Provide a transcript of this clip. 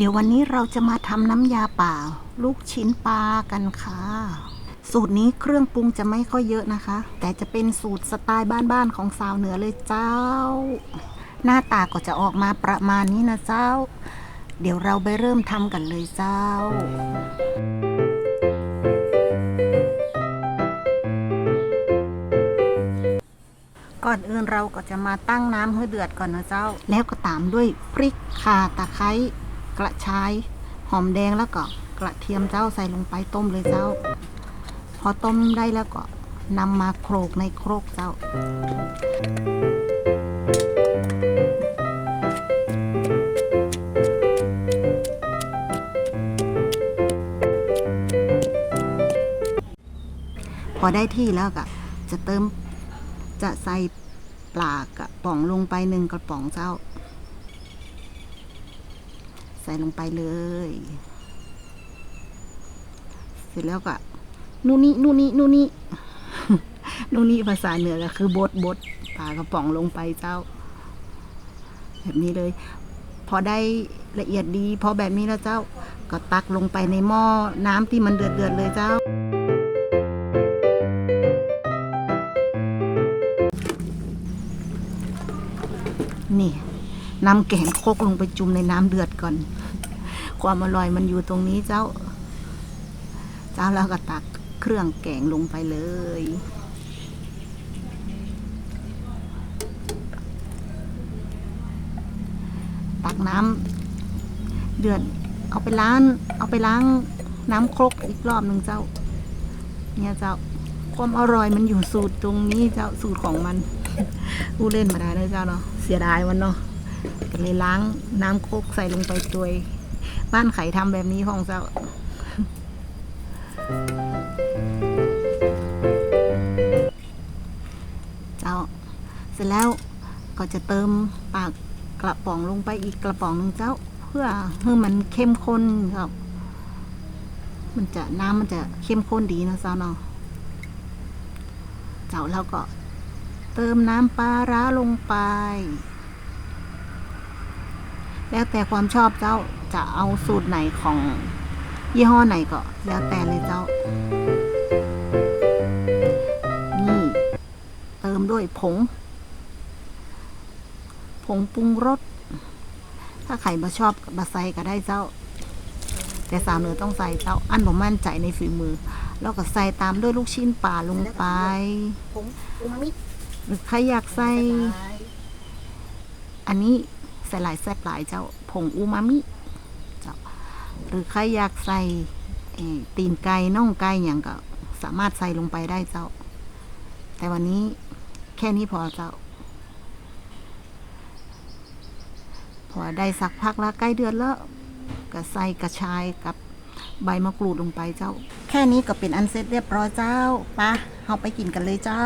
เดี๋ยววันนี้เราจะมาทำน้ำยาป่า ลูกชิ้นปลากันค่ะ สูตรนี้เครื่องปรุงจะไม่ค่อยเยอะนะคะ แต่จะเป็นสูตรสไตล์บ้านๆของสาวเหนือเลยเจ้า หน้าตาก็จะออกมาประมาณนี้นะเจ้า เดี๋ยวเราไปเริ่มทำกันเลยเจ้าก่อนอื่นเราก็จะมาตั้งน้ำให้เดือดก่อนนะเจ้า แล้วก็ตามด้วยพริกข่าตะไคร้ กระชายหอมแดงแล้วก็กระเทียมเจ้าใส่ลงไปต้มเลยเจ้า พอต้มได้แล้วก็นำมาโขลกในโครกเจ้า พอได้ที่แล้วก็จะเติมจะใส่ปลากระป๋องลงไปหนึ่งกระป๋องเจ้า ส่ลงไปเลย เสร็จแล้วก็นู่นนี่นู่นนี่นู่นนี่นู่นนี่ภาษาเหนือก็คือบดบดปลากระป๋องลงไปเจ้า แบบนี้เลย พอได้ละเอียดดี พอแบบนี้แล้วเจ้า ก็ตักลงไปในหม้อน้ำที่มันเดือดเดือดเลยเจ้านี่ นำแกงโคกลงไปจุ่มในน้ำเดือดก่อน ความอร่อยมันอยู่ตรงนี้เจ้า เจ้าแล้วก็ตักเครื่องแกงลงไปเลย ตักน้ำเดือด เอาไปล้าง เอาไปล้างน้ำครกอีกรอบหนึ่งเจ้า เนี่ยเจ้า ความอร่อยมันอยู่สูตรตรงนี้เจ้าสูตรของมันผู้เล่นมาได้เลยเจ้าเนาะเสียดายมันเนาะ ก็เลยล้างน้ำโคกใส่ลงไปตัวยบ้านไข่ทำแบบนี้ของเจ้าเจ้า เสร็จแล้วก็จะเติมปากกระป๋องลงไปอีกกระป๋องหนึงเจ้า เพื่อให้มันเข้มข้นครับ มันจะน้ำมันจะเข้มข้นดีนะเจ้าเนาะเจ้าแล้วก็เติมน้ำปลาร้าลงไป แล้วแต่ความชอบเจ้าจะเอาสูตรไหนของ ยี่ห้อไหนก็ แล้วแต่เลยเจ้า นี่ เติมด้วยผง ผงปรุงรส ถ้าใครมาชอบมาใส่ก็ได้เจ้า แต่สาวเหนือต้องใส่เจ้า อันผมมั่นใจในฝีมือ แล้วก็ใส่ตามด้วยลูกชิ้นปลาลงไปผงอูมามิหรือใครอยากใส่ อันนี้ ใส่หลายแซ่บหลายเจ้าผงอูมามิเจ้าหรือใครอยากใส่ตีนไก่น่องไก่อย่างก็สามารถใส่ลงไปได้เจ้า แต่วันนี้แค่นี้พอเจ้า พอได้สักพักแล้วใกล้เดือนแล้วก็ใส่กระชายกับใบมะกรูดลงไปเจ้า แค่นี้ก็เป็นอันเสร็จเรียบร้อยเจ้าปะเอาไปกินกันเลยเจ้า